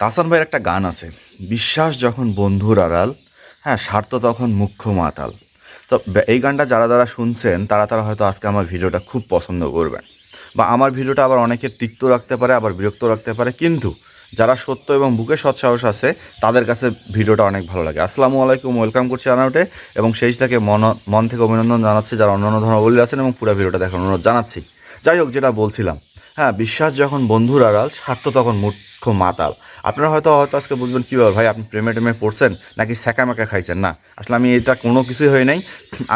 তাসান ভাইয়ের একটা গান আছে, বিশ্বাস যখন বন্ধুর আড়াল হ্যাঁ স্বার্থ তখন মুখ্য মাতাল। তো এই গানটা যারা যারা শুনছেন, তারা তারা হয়তো আজকে আমার ভিডিওটা খুব পছন্দ করবেন। বা আমার ভিডিওটা আবার অনেকে তিক্ত রাখতে পারে, আবার বিরক্ত রাখতে পারে, কিন্তু যারা সত্য এবং বুকে সৎসাহস আছে, তাদের কাছে ভিডিওটা অনেক ভালো লাগে। আসসালামু আলাইকুম, ওয়েলকাম করছি আনাউটে, এবং সেই থেকে মন মন থেকে অভিনন্দন জানাচ্ছি যারা অন্যান্য ধর্মাবলী আছেন এবং পুরো ভিডিওটা দেখার অনুরোধ জানাচ্ছি। যাই হোক, যেটা বলছিলাম হ্যাঁ বিশ্বাস যখন বন্ধুর আড়াল, স্বার্থ তখন মূর্খ মাতাল। আপনারা হয়তো হয়তো আজকে বুঝবেন কী ভাই আপনি প্রেমে টেমে পড়ছেন নাকি স্যাকা ম্যাকা খাইছেন? না, আসলে আমি এটা কোনো কিছুই হয় নাই।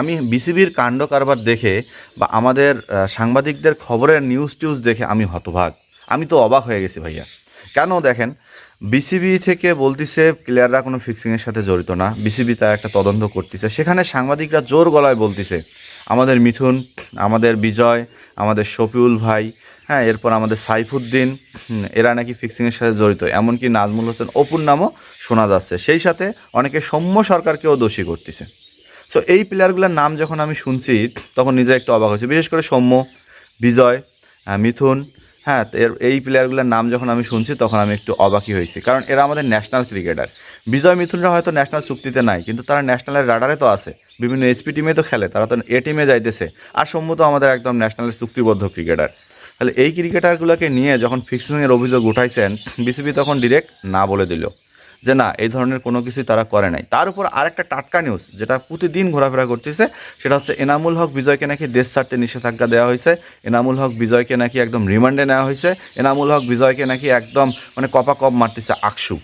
আমি বিসিবির কাণ্ড কারবার দেখে বা আমাদের সাংবাদিকদের খবরের নিউজ টিউজ দেখে আমি হতভাগ। আমি তো অবাক হয়ে গেছি ভাইয়া। কেন দেখেন, বিসিবি থেকে বলতিছে প্লেয়াররা কোনো ফিক্সিংয়ের সাথে জড়িত না। বিসিবি তার একটা তদন্ত করতেছে। সেখানে সাংবাদিকরা জোর গলায় বলতিছে, আমাদের মিথুন, আমাদের বিজয়, আমাদের শফিউল ভাই হ্যাঁ এরপর আমাদের সাইফুদ্দিন এরা নাকি ফিক্সিংয়ের সাথে জড়িত। এমনকি নাজমুল হোসেন, অপুর নামও শোনা যাচ্ছে। সেই সাথে অনেকে সৌম্য সরকারকেও দোষী করতেছে। সো এই প্লেয়ারগুলোর নাম যখন আমি শুনছি, তখন নিজে একটু অবাক হয়েছে। বিশেষ করে সৌম্য, বিজয় মিথুন হ্যাঁ এর এই প্লেয়ারগুলোর নাম যখন আমি শুনছি, তখন আমি একটু অবাকই হয়েছি। কারণ এরা আমাদের ন্যাশনাল ক্রিকেটার বিজয়, মিথুনরা হয়তো ন্যাশনাল চুক্তিতে নাই, কিন্তু তারা ন্যাশনালের রাডারে তো আছে। বিভিন্ন এসপি টিমে তো খেলে, তারা তো এ টিমে যাইতেছে। আর সৌম্য তো আমাদের একদম ন্যাশনালের চুক্তিবদ্ধ ক্রিকেটার তাহলে এই ক্রিকেটারগুলোকে নিয়ে যখন ফিক্সিংয়ের অভিযোগ উঠাইছেন, বিসিবি তখন ডিরেক্ট না বলে দিল। যে না, এই ধরনের কোনো কিছুই তারা করে নাই। তার উপর আরেকটা টাটকা নিউজ যেটা প্রতিদিন ঘোরাফেরা করতেছে, সেটা হচ্ছে এনামুল হক বিজয়কে নাকি দেশ ছাড়তে নিষেধাজ্ঞা দেওয়া হয়েছে। এনামুল হক বিজয়কে নাকি একদম রিমান্ডে নেওয়া হয়েছে। এনামুল হক বিজয়কে নাকি একদম মানে কপা কপ মারতেছে আকসু।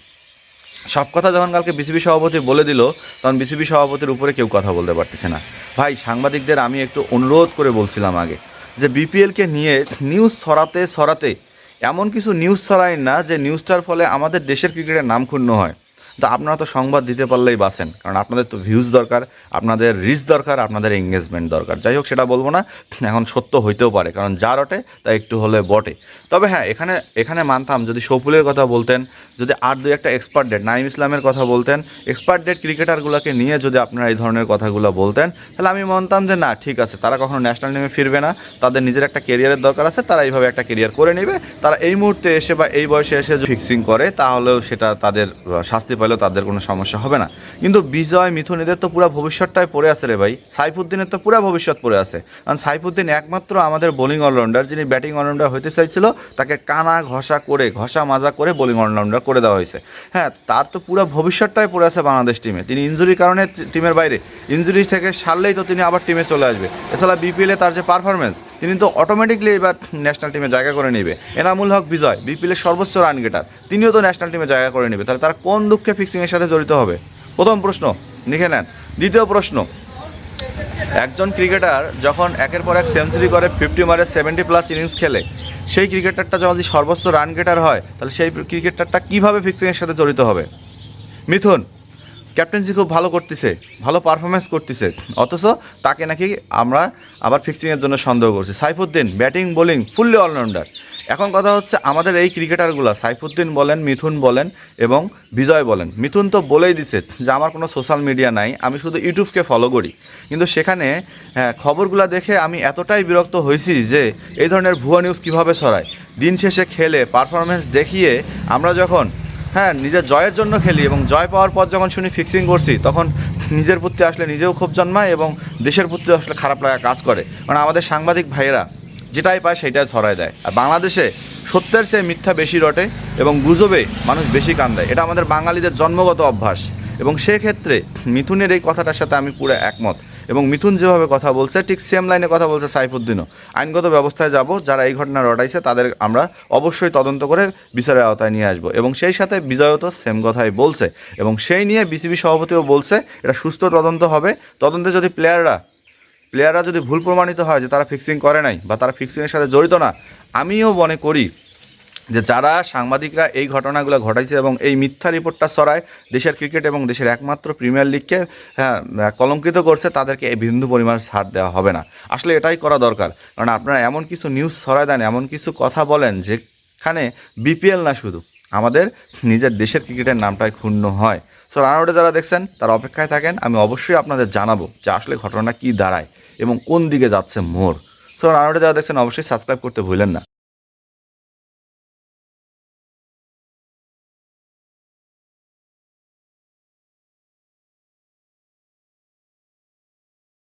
সব কথা যখন কালকে বিসিবি সভাপতি বলে দিল, তখন বিসিবি সভাপতির উপরে কেউ কথা বলতে পারতেছে না। ভাই, সাংবাদিকদের আমি একটু অনুরোধ করে বলছিলাম আগে যে বিপিএলকে নিয়ে নিউজ সরাতে সরাতে এমন কিছু নিউজ ছড়ায় না যে নিউজটার ফলে আমাদের দেশের ক্রিকেটের নাম ক্ষুণ্ণ হয়। তো আপনারা তো সংবাদ দিতে পারলেই বাসেন কারণ আপনাদের তো ভিউজ দরকার, আপনাদের রিচ দরকার, আপনাদের এঙ্গেজমেন্ট দরকার। যাই হোক, সেটা বলব না, এখন সত্য হইতেও পারে, কারণ যা রটে, তা একটু হলে বটে। তবে হ্যাঁ এখানে এখানে মানতাম, যদি শফুলের কথা বলতেন, যদি আর দুই একটা এক্সপার্ট ডেট নাইম ইসলামের কথা বলতেন এক্সপার্ট ডেট ক্রিকেটারগুলোকে নিয়ে যদি আপনারা এই ধরনের কথাগুলো বলতেন, তাহলে আমি মানতাম যে, না, ঠিক আছে, তারা কখনো ন্যাশনাল টিমে ফিরবে না, তাদের নিজের একটা কেরিয়ারের দরকার আছে, তারা এইভাবে একটা কেরিয়ার করে নেবে, তারা এই মুহূর্তে এসে বা এই বয়সে এসে ফিক্সিং করে, তাহলেও সেটা তাদের শাস্তি পেলেও তাদের কোনো সমস্যা হবে না। কিন্তু বিজয়, মিথুন এদের তো পুরো ভবিষ্যৎটাই পড়ে আছে রে ভাই। সাইফুদ্দিনের তো পুরো ভবিষ্যৎ পড়ে আছে। কারণ সাইফুদ্দিন একমাত্র আমাদের বোলিং অলরাউন্ডার যিনি ব্যাটিং অলরাউন্ডার হতে চাইছিল, তাকে কানা, ঘষা করে, ঘষা মাজা করে বোলিং অলরাউন্ডার করে দেওয়া হয়েছে। হ্যাঁ তার তো পুরো ভবিষ্যৎটাই পড়ে আছে বাংলাদেশ টিমে তিনি ইঞ্জুরির কারণে টিমের বাইরে। ইঞ্জুরি থেকে সারলেই তো তিনি আবার টিমে চলে আসবে। এছাড়া বিপিএলে তার যে পারফরমেন্স তিনি তো অটোমেটিকলি এবার ন্যাশনাল টিমে জায়গা করে নেবে। এনামুল হক বিজয় বিপিএলের সর্বোচ্চ রান গেটার তিনিও তো ন্যাশনাল টিমে জায়গা করে নেবে। তাহলে তারা কোন দুঃখে ফিক্সিংয়ের সাথে জড়িত হবে? প্রথম প্রশ্ন, লিখে নেন। দ্বিতীয় প্রশ্ন, একজন ক্রিকেটার যখন একের পর এক সেঞ্চুরি করে ফিফটি মারে সেভেন্টি প্লাস ইনিংস খেলে, সেই ক্রিকেটারটা যখন যদি সর্বোচ্চ রান গেটার হয়, তাহলে সেই ক্রিকেটারটা কীভাবে ফিক্সিংয়ের সাথে জড়িত হবে? মিথুন ক্যাপ্টেন্সি খুব ভালো করতেছে ভালো পারফরমেন্স করতেছে। অথচ তাকে নাকি আমরা আবার ফিক্সিংয়ের জন্য সন্দেহ করছি। Saifuddin batting bowling fully allrounder এখন কথা হচ্ছে আমাদের এই ক্রিকেটারগুলো সাইফুদ্দিন বলেন মিথুন বলেন এবং বিজয় বলেন। মিথুন তো বলেই দিছে যে আমার কোনো সোশ্যাল মিডিয়া নাই আমি শুধু ইউটিউবকে ফলো করি। কিন্তু সেখানে হ্যাঁ, খবরগুলো দেখে আমি এতটাই বিরক্ত হয়েছি যে এই ধরনের ভুয়া নিউজ কীভাবে ছড়ায়? দিন শেষে খেলে পারফরমেন্স দেখিয়ে আমরা যখন হ্যাঁ নিজের জয়ের জন্য খেলি এবং জয় পাওয়ার পর যখন শুনি ফিক্সিং করছি, তখন নিজের প্রতি আসলে নিজেও খুব জন্মায় এবং দেশের প্রতি আসলে খারাপ লাগা কাজ করে। মানে আমাদের সাংবাদিক ভাইয়েরা যেটাই পায় সেটাই ছড়ায় দেয়। আর বাংলাদেশে সত্যের চেয়ে মিথ্যা বেশি রটে এবং গুজবে মানুষ বেশি কান দেয় এটা আমাদের বাঙালিদের জন্মগত অভ্যাস এবং সেক্ষেত্রে মিথুনের এই কথাটার সাথে আমি পুরো একমত। এবং মিথুন যেভাবে কথা বলছে, ঠিক সেম লাইনে কথা বলছে সাইফুদ্দিনও। আইনগত ব্যবস্থায় যাব, যারা এই ঘটনা রটাইছে, তাদের আমরা অবশ্যই তদন্ত করে বিচারের আওতায় নিয়ে আসব। এবং সেই সাথে বিজয়ও তো সেম কথাই বলছে। এবং সেই নিয়ে বিসিবি সভাপতিও বলছে, এটা সুস্থ তদন্ত হবে। তদন্তে যদি প্লেয়াররা প্লেয়াররা যদি ভুল প্রমাণিত হয় যে তারা ফিক্সিং করে নাই বা তারা ফিক্সিংয়ের সাথে জড়িত না, আমিও মনে করি যে যারা সাংবাদিকরা এই ঘটনাগুলো ঘটাইছে এবং এই মিথ্যা রিপোর্টটা ছড়ায় দেশের ক্রিকেট এবং দেশের একমাত্র প্রিমিয়ার লিগকে হ্যাঁ কলঙ্কিত করছে, তাদেরকে এই বিন্দু পরিমাণ ছাড় দেওয়া হবে না। আসলে এটাই করা দরকার। কারণ আপনারা এমন কিছু নিউজ ছড়ায় দেন, এমন কিছু কথা বলেন যেখানে বিপিএল না শুধু, আমাদের নিজের দেশের ক্রিকেটের নামটাই ক্ষুণ্ণ হয়। সো রানাউটে যারা দেখছেন, তারা অপেক্ষায় থাকেন, আমি অবশ্যই আপনাদের জানাব যে আসলে ঘটনা কী দাঁড়ায় এবং কোন দিকে যাচ্ছে মোর সো রানাউটে যারা দেখছেন, অবশ্যই সাবস্ক্রাইব করতে ভুলেন না।